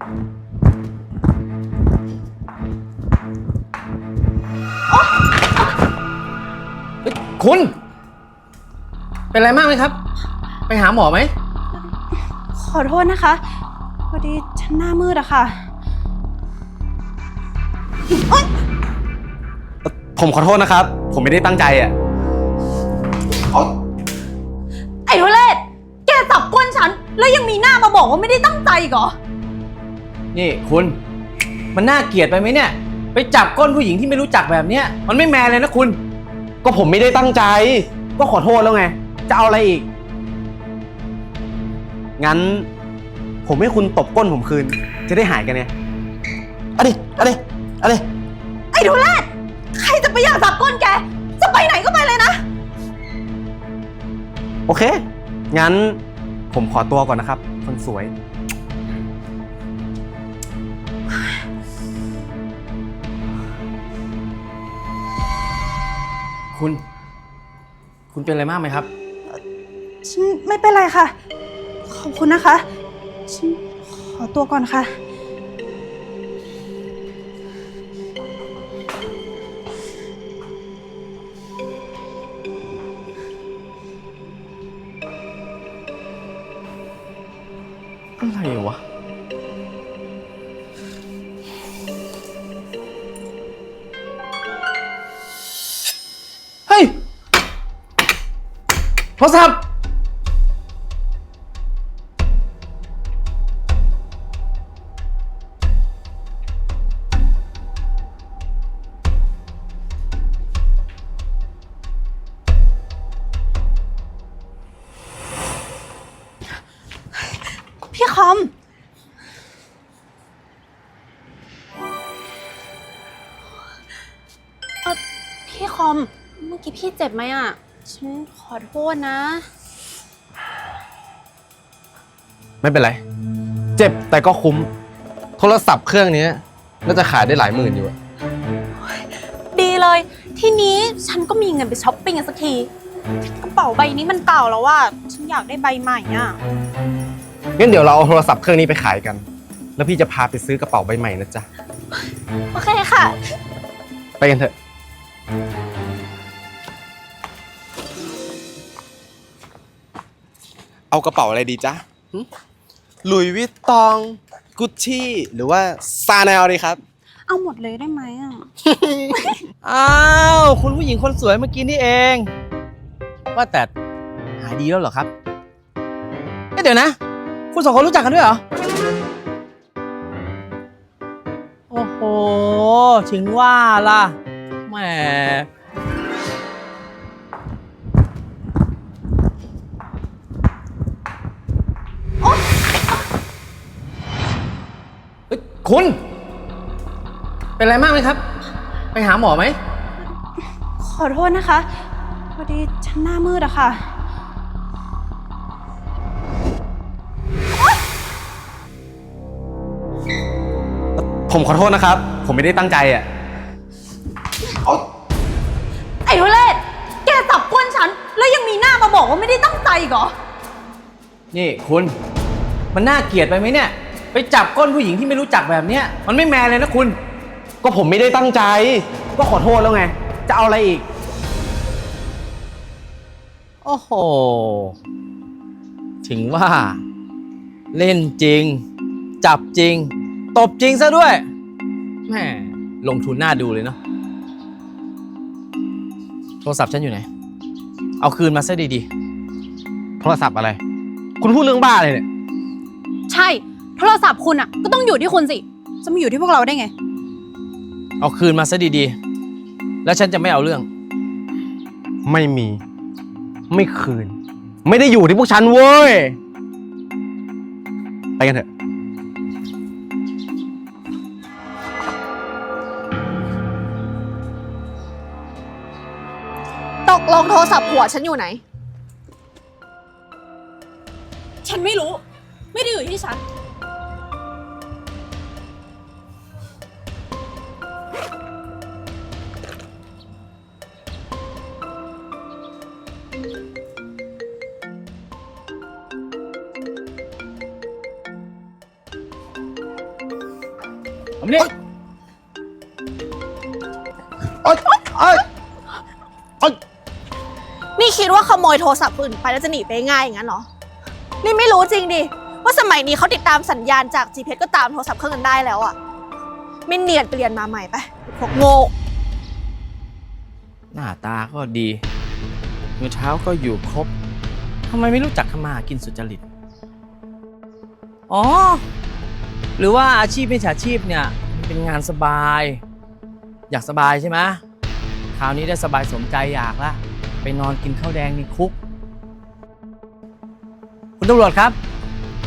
เฮ้ยคุณ เป็นอะไรมากไหมครับ ไปหาหมอไหม ขอโทษนะคะพอดีฉันหน้ามืดอะค่ะ ผมขอโทษนะครับ ผมไม่ได้ตั้งใจอะ ไอ้ทุเรศแกจับก้นฉัน แล้วยังมีหน้ามาบอกว่าไม่ได้ตั้งใจอีกเหรอ นี่คุณมันน่าเกลียดไปไหมเนี่ย ไปจับก้นผู้หญิงที่ไม่รู้จักแบบเนี้ยมันไม่แมนเลยนะคุณ ก็ผมไม่ได้ตั้งใจ ก็ขอโทษแล้วไง จะเอาอะไรอีก งั้น ผมให้คุณตบก้นผมคืน จะได้หายกันไงเอาดิเอาดิเอาดิไอ้ทุเรศใครจะไปอยากจับก้นแก จะไปไหนก็ไปเลยนะ โอเค งั้นผมขอตัวก่อนนะครับ คนสวย คุณ คุณเป็นอะไรมากไหมครับ ฉันไม่เป็นไรค่ะ ขอบคุณนะคะ ฉันขอตัวก่อนค่ะ โทรศัพท์ พี่คอม เอ่อพี่คอม เมื่อกี้พี่เจ็บไหมอะ ฉันขอโทษนะ ไม่เป็นไร เจ็บแต่ก็คุ้ม โทรศัพท์เครื่องนี้น่าจะขายได้หลายหมื่นอยู่อะดีเลย ทีนี้ฉันก็มีเงินไปช้อปปิ้งกันสักที กระเป๋าใบนี้มันเก่าแล้วว่า ฉันอยากได้ใบใหม่อะ งั้นเดี๋ยวเราเอาโทรศัพท์เครื่องนี้ไปขายกัน แล้วพี่จะพาไปซื้อกระเป๋าใบใหม่นะจ๊ะ โอเคค่ะ ไปกันเถอะ เอากระเป๋าอะไรดีจ๊ะหลุยวิตตอง กุชชี่ หรือว่าซาแนลดีครับ เอาหมดเลยได้ไหมอะ อ้าวคุณผู้หญิงคนสวยเมื่อกี้นี่เอง ว่าแต่หายดีแล้วเหรอครับเอ๊ะเดี๋ยวนะ คุณสองคนรู้จักกันด้วยเหรอ โอ้โหถึงว่าล่ะแหม คุณ เป็นอะไรมากไหมครับ ไปหาหมอไหม ขอโทษนะคะ พอดีฉันหน้ามืดอะค่ะ ผมขอโทษนะครับ ผมไม่ได้ตั้งใจอะ ไอ้ทุเรศ แกจับก้นฉัน แล้วยังมีหน้ามาบอกว่าไม่ได้ตั้งใจอีกเหรอ นี่คุณ มันน่าเกลียดไปไหมเนี่ย ไปจับก้นผู้หญิงที่ไม่รู้จักแบบเนี้ยมันไม่แมนเลยนะคุณ ก็ผมไม่ได้ตั้งใจ ก็ขอโทษแล้วไง จะเอาอะไรอีก โอ้โห ถึงว่า เล่นจริง จับจริง ตบจริงซะด้วยแหมลงทุนหน้าดูเลยเนาะโทรศัพท์ฉันอยู่ไหน เอาคืนมาซะดีโทรศัพท์อะไร คุณพูดเรื่องบ้าเลยเนี่ย ใช่ โทรศัพท์คุณอะก็ต้องอยู่ที่คุณสิ จะมาอยู่ที่พวกเราได้ไงๆเอาคืนมาซะดีๆ แล้วฉันจะไม่เอาเรื่อง ไม่มี ไม่คืน ไม่ได้อยู่ที่พวกฉันเว้ย ไปกันเถอะ ตกลงโทรศัพท์ผัวฉันอยู่ไหน ฉันไม่รู้ ไม่ได้อยู่ที่ฉัน นี่เอ้ยเอ้ยเอ้ยนี่คิดว่าขโมยโทรศัพท์คนอื่นไปแล้วจะหนีไปง่ายอย่างนั้นเหรอ นี่ไม่รู้จริงดิ ว่าสมัยนี้เขาติดตามสัญญาณจาก GPS ก็ตามโทรศัพท์เครื่องนั้นได้แล้วอะไม่เนียนไปเรียนมาใหม่ไปพวกโง่ หน้าตาก็ดีมือเช้าก็อยู่ครบทำไมไม่รู้จักทำมาหากินสุจริต อ๋อ หรือว่าอาชีพเป็นฉาชีพเนี่ยมันเป็นงานสบาย อยากสบายใช่ไหมคราวนี้ได้สบายสมใจอยากละไปนอนกินข้าวแดงในคุก คุณตำรวจครับ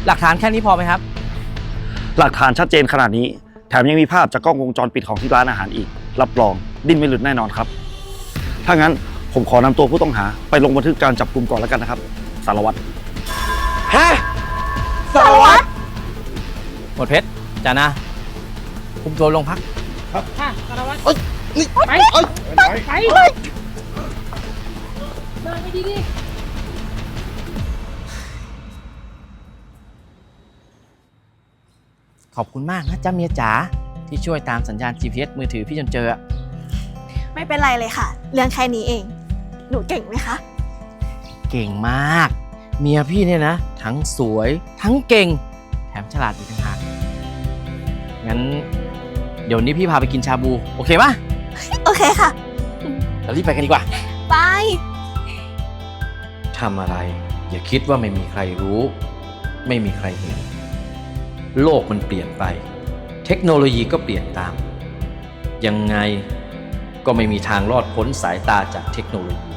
หลักฐานแค่นี้พอไหมครับ หลักฐานชัดเจนขนาดนี้ แถมยังมีภาพจากกล้องวงจรปิดของที่ร้านอาหารอีก รับรองดิ้นไม่หลุดแน่นอนครับ ถ้างั้นผมขอนำตัวผู้ต้องหา ไปลงบันทึกการจับกลุ่มก่อนแล้วกันนะครับ สารวัตรฮะสารวัตร หมดเพชรจานะคุมตัวลงพักนี่ไปเอ้ยขอบคุณมากนะจ้าเมียจ๋าที่ช่วยตามสัญญาณ GPS มือถือพี่จนเจออะไม่เป็นไรเลยค่ะ เรื่องแค่นี้เอง หนูเก่งไหมคะ เก่งมาก เมียพี่เนี่ยนะ ทั้งสวย ทั้งเก่ง แถมฉลาดอีกต่างหาก งั้น เดี๋ยวนี้พี่พาไปกินชาบู โอเคปะโอเคค่ะ เรารีบไปกันดีกว่า ไป ทำอะไร อย่าคิดว่าไม่มีใครรู้ ไม่มีใครเห็น โลกมันเปลี่ยนไป เทคโนโลยีก็เปลี่ยนตาม ยังไงก็ไม่มีทางรอดพ้นสายตาจากเทคโนโลยี